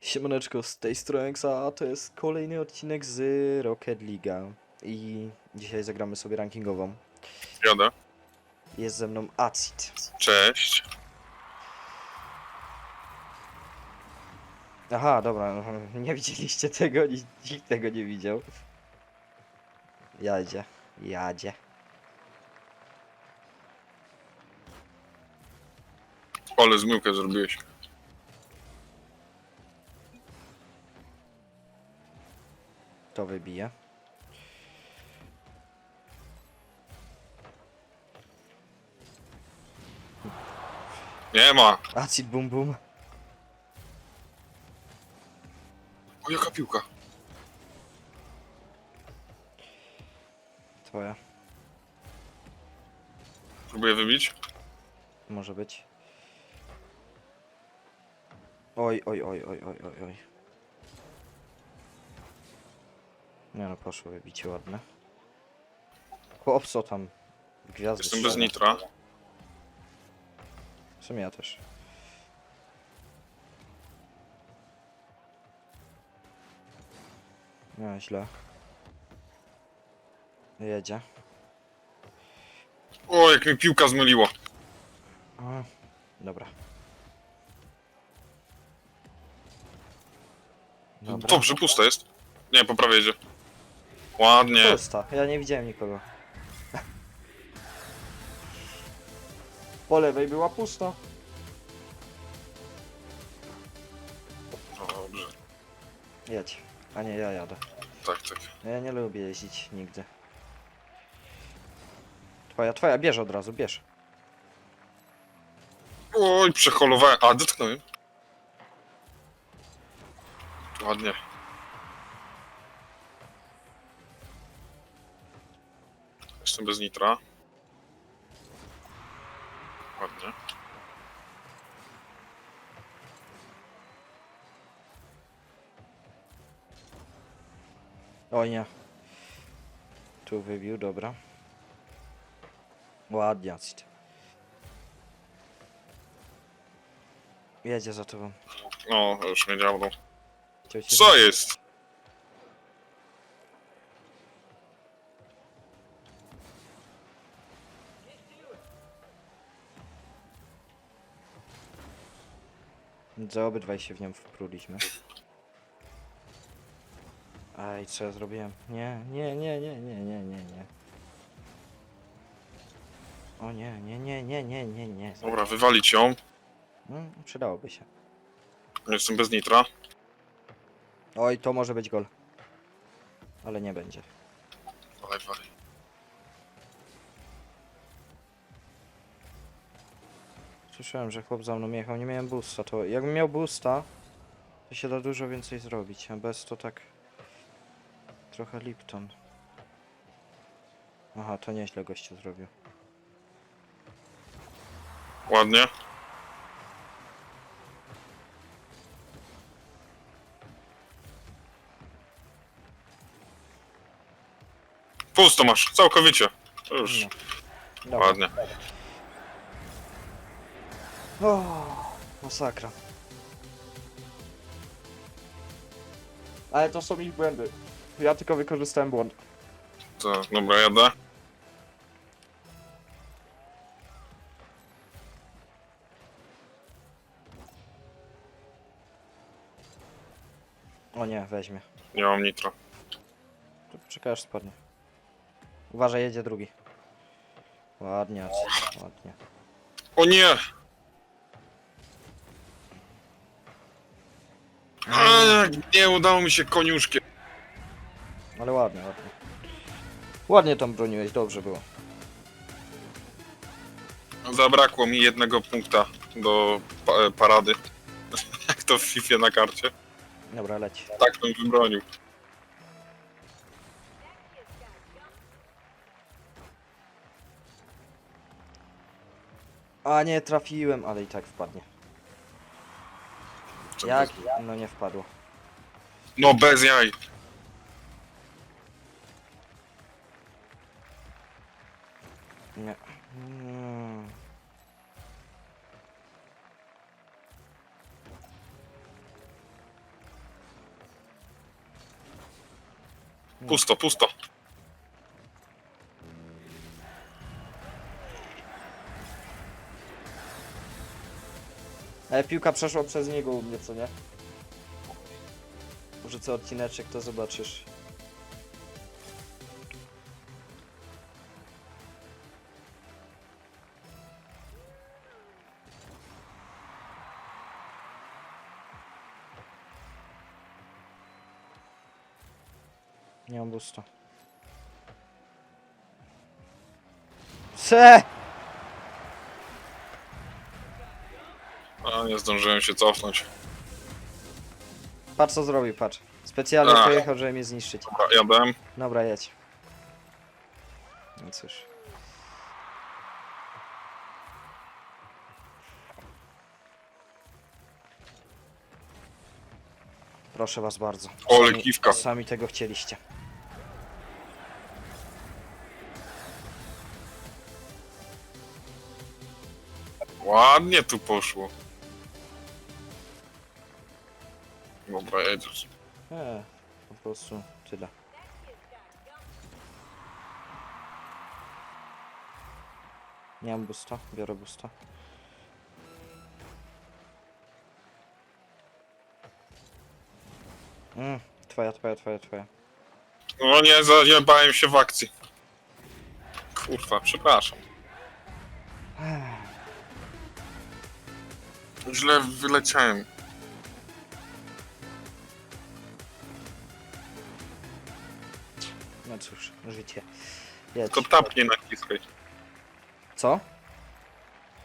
Siemaneczko, z tej strony a to jest kolejny odcinek z Rocket League i dzisiaj zagramy sobie rankingową. Jadę. Jest ze mną Acid. Cześć. Aha, dobra, no, nie widzieliście tego, ni- nikt tego nie widział. Jadzie, jadzie. Ale zmyłkę zrobiłeś. To wybije. Nie ma. Acid bum bum. O, jaka piłka. Twoja, Próbuję wybić. może być. Oj, oj, oj, oj, oj, oj, oj. Nie no, poszło wybicie ładne. Chłop, co tam? Gwiazdy Jestem bez strzela. nitra. W sumie ja też. No, źle. Jedzie. O, jak mi piłka zmyliło. A, dobra. Dobra. Dobrze, pusta jest. Nie, po prawej jedzie. Ładnie. Pusta, ja nie widziałem nikogo. Po lewej była pusta. Dobrze. Jedź. A nie, ja jadę. Tak, tak. Ja nie lubię jeździć nigdy. Twoja, twoja, bierz od razu, bierz. Oj, przeholowałem. A, dotknąłem. Ładnie. Jestem bez nitra. Ładnie. O nie. Tu wybił, dobra. Ładnie. Jedzie za tobą. No, już mnie działo. Chciał się- Co jest? Za obydwaj się w nią wpruliśmy. Aj, co ja zrobiłem? Nie, nie, nie, nie, nie, nie, nie, nie. O nie, nie, nie, nie, nie, nie, nie. Dobra, wywalić ją. Mm, przydałoby się. Jestem bez nitra. Oj, to może być gol. Ale nie będzie. Słyszałem, że chłop za mną jechał, nie miałem boosta, to jakbym miał boosta, to się da dużo więcej zrobić, a bez to tak trochę Lipton. Aha, to nieźle gościu zrobił. Ładnie. Pusto masz, całkowicie. To już No. Dobra. ładnie. O, masakra. Ale to są ich błędy. Ja tylko wykorzystałem błąd. To, dobra, jadę. O nie, weźmie. Nie mam nitro. To poczekaj aż spadnie. Uważaj, jedzie drugi. Ładnie, ładnie. O nie! A, nie udało mi się koniuszkiem. Ale ładnie, ładnie. Ładnie tam broniłeś, dobrze było. Zabrakło mi jednego punkta do pa e, parady. Jak to w FIFA na karcie. Dobra, leć. Tak bym wybronił. A nie trafiłem, ale i tak wpadnie. Co Jak? bez- No nie wpadło. No bez jaj. Nie. Mm. Pusto, pusto. Ale piłka przeszła przez niego u mnie, co nie? Rzucę odcineczek, to zobaczysz. Nie mam busta. Se! A nie zdążyłem się cofnąć. Patrz co zrobił, patrz. Specjalnie Ach. pojechał, żeby mnie zniszczyć. Dobra, jadę. Dobra, jedź. No cóż. Proszę was bardzo. Ole, Sami- kiwka. Sami tego chcieliście. Ładnie tu poszło. Dobra, jedziesz. Eee, po prostu tyle. Nie mam busta, biorę busta. Mm, twoja, twoja, twoja, twoja. No nie, zajebałem się w akcji. Kurwa, przepraszam. Źle wyleciałem. No cóż, życie. Jedź. Tylko tap nie naciskaj. Co?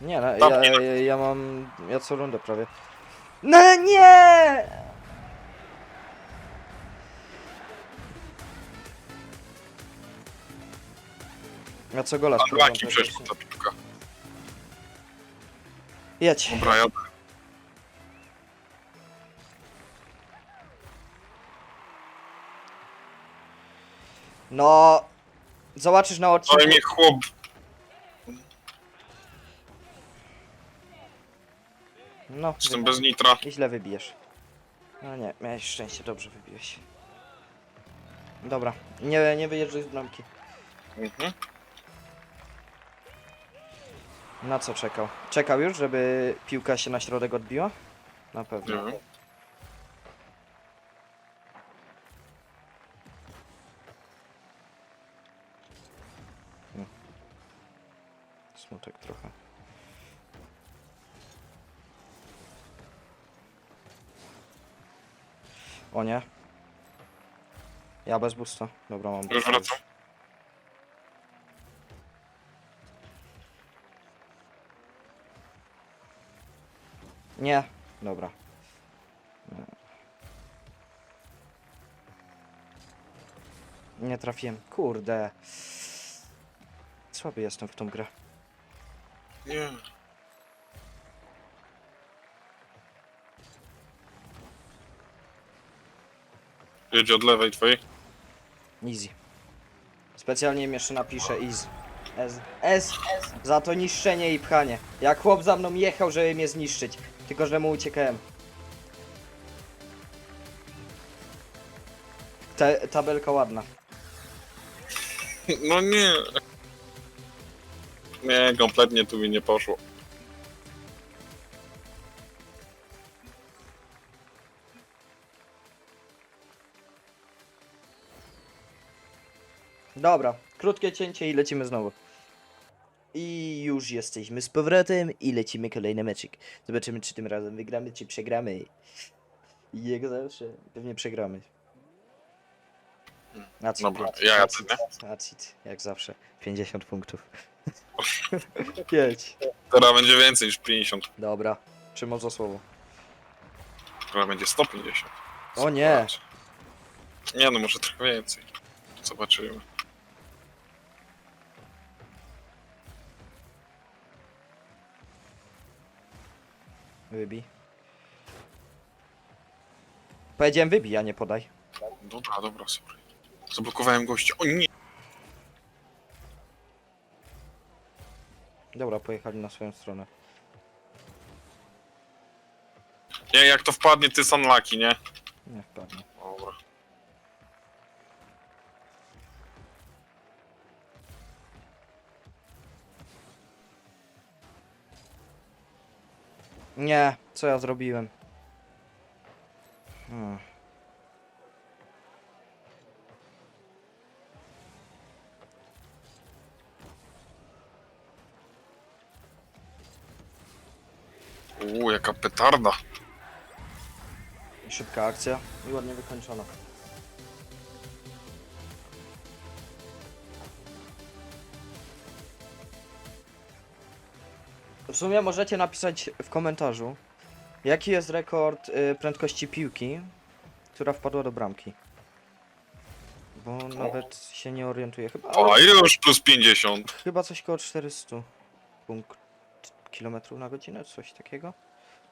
Nie, no, ja, ja, ja mam. Ja co rundę prawie. No nie! Ja co gola spróbuję Unlucky przeszła ta piłka. Jedź. Dobra, jadę. No. Zobaczysz na i odcinku. mnie chłop... No, Jestem bez nitra. i źle wybijesz. No nie, miałeś szczęście, dobrze wybiłeś. Dobra, nie, nie wyjeżdżaj z bramki. Mhm. Na co czekał? Czekał już, żeby piłka się na środek odbiła? Na pewno. Nie Smutek trochę. O nie. Ja bez busta. Dobra, mam Już wracam. Nie. Dobra. Nie trafiłem. Kurde. Słaby jestem w tą grę. Nie. Jedzie od lewej twojej. Easy. Specjalnie jeszcze napiszę easy. S. S. Za to niszczenie i pchanie. Jak chłop za mną jechał, żeby mnie zniszczyć. Tylko, że mu uciekałem. Ta, tabelka ładna. No nie. Nie, kompletnie tu mi nie poszło. Dobra, krótkie cięcie i lecimy znowu. I już jesteśmy z powrotem i lecimy kolejny meczyk. Zobaczymy, czy tym razem wygramy, czy przegramy. Jak zawsze, pewnie przegramy. A co? Dobra, ja jadę, nie? Acid, jak zawsze. 50 punktów. Jedź. Teraz będzie więcej niż 50. Dobra, trzymam za słowo. Teraz będzie 150. O nie. Zobacz. Nie no, może trochę więcej. Zobaczymy. Wybij. Powiedziałem wybij, a nie podaj. Dobra, dobra, sorry. Zablokowałem gościa. O nie! Dobra, pojechali na swoją stronę. Nie, jak to wpadnie, ty są laki, nie? Nie wpadnie. Dobra. Nie, co ja zrobiłem? Petarda. Szybka akcja i ładnie wykończona. W sumie możecie napisać w komentarzu, jaki jest rekord y, prędkości piłki, która wpadła do bramki. Bo nawet się nie orientuję. Chyba, O, już plus 50. chyba coś koło 400 punkt kilometrów na godzinę, coś takiego?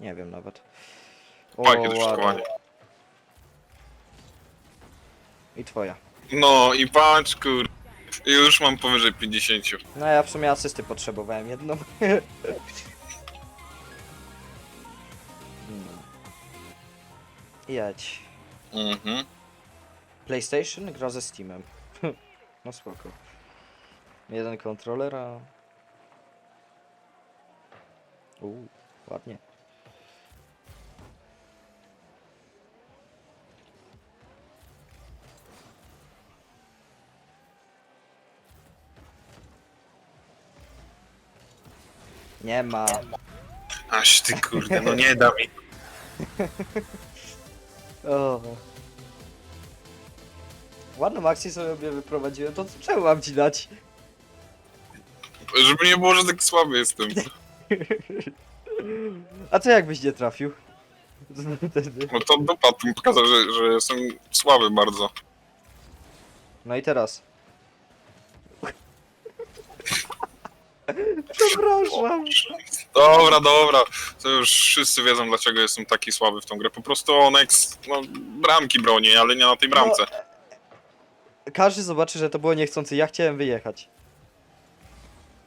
Nie wiem nawet. O, Fajnie ładnie. doświadczenie. I twoja. No i patrz, kur... Już mam powyżej 50. No ja w sumie asysty potrzebowałem jedną. Hmm. Jedź. Mhm. PlayStation gra ze Steamem. no spoko. Jeden kontroler, a... Uuu, ładnie. Nie ma. Aż ty kurde, no nie da mi. O. Ładną akcję sobie wyprowadziłem, to czemu mam ci dać? Żeby nie było, że taki słaby jestem. A co jakbyś nie trafił? Wtedy. No to dupa tu pokazał, że, że jestem słaby bardzo. No i teraz. Przepraszam. Dobra, dobra. To już wszyscy wiedzą, dlaczego jestem taki słaby w tą grę. Po prostu Onyx, no, bramki broni, ale nie na tej bramce. Każdy zobaczy, że to było niechcący. Ja chciałem wyjechać.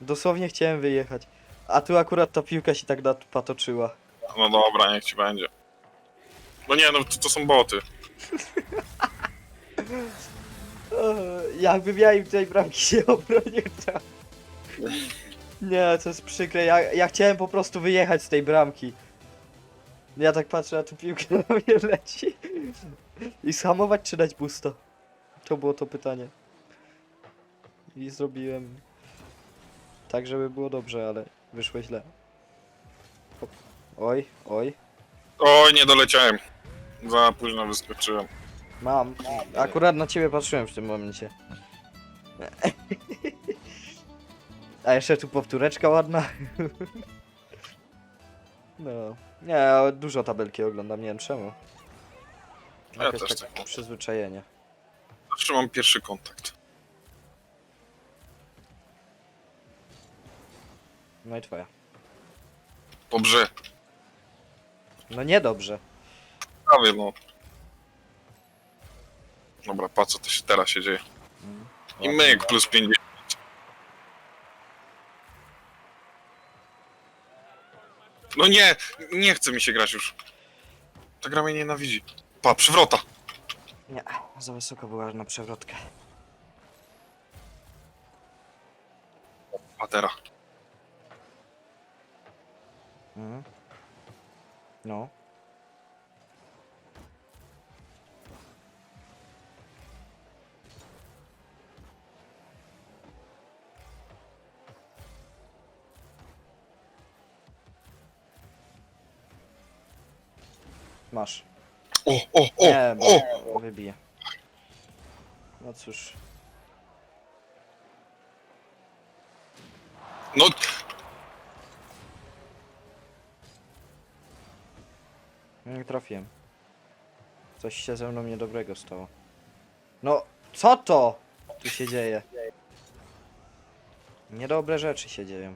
Dosłownie chciałem wyjechać. A tu akurat ta piłka się tak napatoczyła. No dobra, niech ci będzie. No nie, no to, to są boty. O, Jakbym ja im tej bramki się obronił, to... Nie, to jest przykre. Ja, ja chciałem po prostu wyjechać z tej bramki. Ja tak patrzę, a tu piłka na mnie leci. I schamować czy dać busta? To było to pytanie. I zrobiłem tak, żeby było dobrze, ale wyszło źle. Oj, oj. Oj, nie doleciałem. Za późno wyskoczyłem. Mam. Akurat na ciebie patrzyłem w tym momencie. A jeszcze tu powtóreczka ładna. No. Nie, dużo tabelki oglądam, nie wiem czemu. Ja Jakieś też tak tak. przyzwyczajenie. Zawsze mam pierwszy kontakt. No i twoja. Dobrze, No niedobrze. prawie no. Dobra, patrz co to się teraz się dzieje. Mm. I myk plus 50. No nie, nie chce mi się grać już. Ta gra mnie nienawidzi. Pa, przywrota. Nie, za wysoko była na przewrotkę. Patera. Mhm. No. Masz. O, o, o, Nie, o! bo wybiję. No cóż. No, Nie trafiłem. Coś się ze mną niedobrego stało. No, co to tu się dzieje? Niedobre rzeczy się dzieją.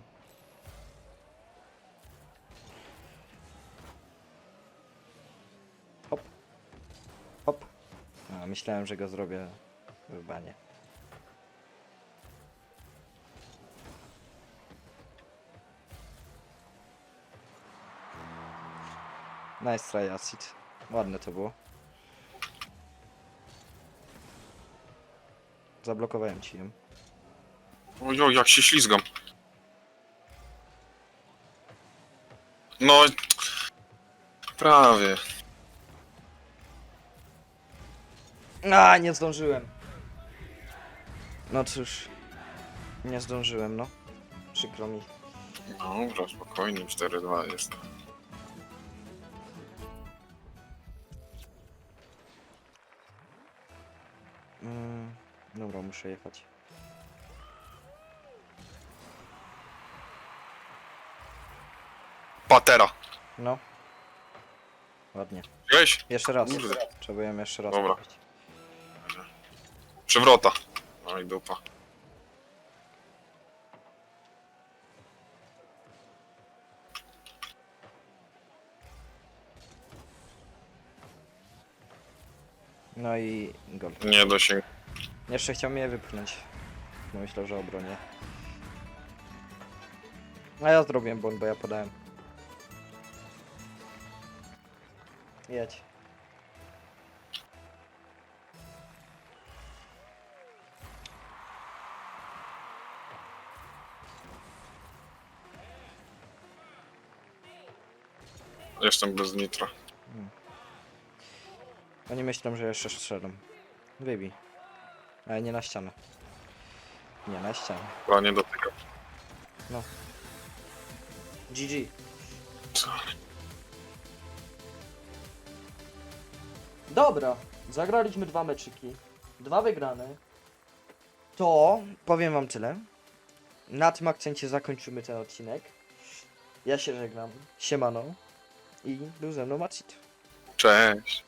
myślałem, że go zrobię w banie. Nice try acid. Ładne to było. Zablokowałem ci ją. Oj, oj, jak się ślizgam. No... Prawie. A, nie zdążyłem. No cóż. Nie zdążyłem, no. Przykro mi. Dobra, spokojnie, 4-2 jest. Mm, dobra, muszę jechać. Patera. No. Ładnie. Widziałeś? Jeszcze raz. Kurde. Trzeba ją jeszcze raz Dobra. Przewrota. No i dupa. No i gol. Nie do się. Jeszcze chciał mnie wypchnąć. Bo myślał, że obronię. A ja zrobiłem błąd, bo ja podałem. Jedź. Jestem bez nitra. Oni myślą, że jeszcze strzelam. Wybij. Ale nie na ścianę. Nie na ścianę. Chyba nie dotyka. GG. Dobra, zagraliśmy dwa meczyki. Dwa wygrane. To powiem wam tyle. Na tym akcencie zakończymy ten odcinek. Ja się żegnam. Siemano. I był ze mną Macit. Cześć.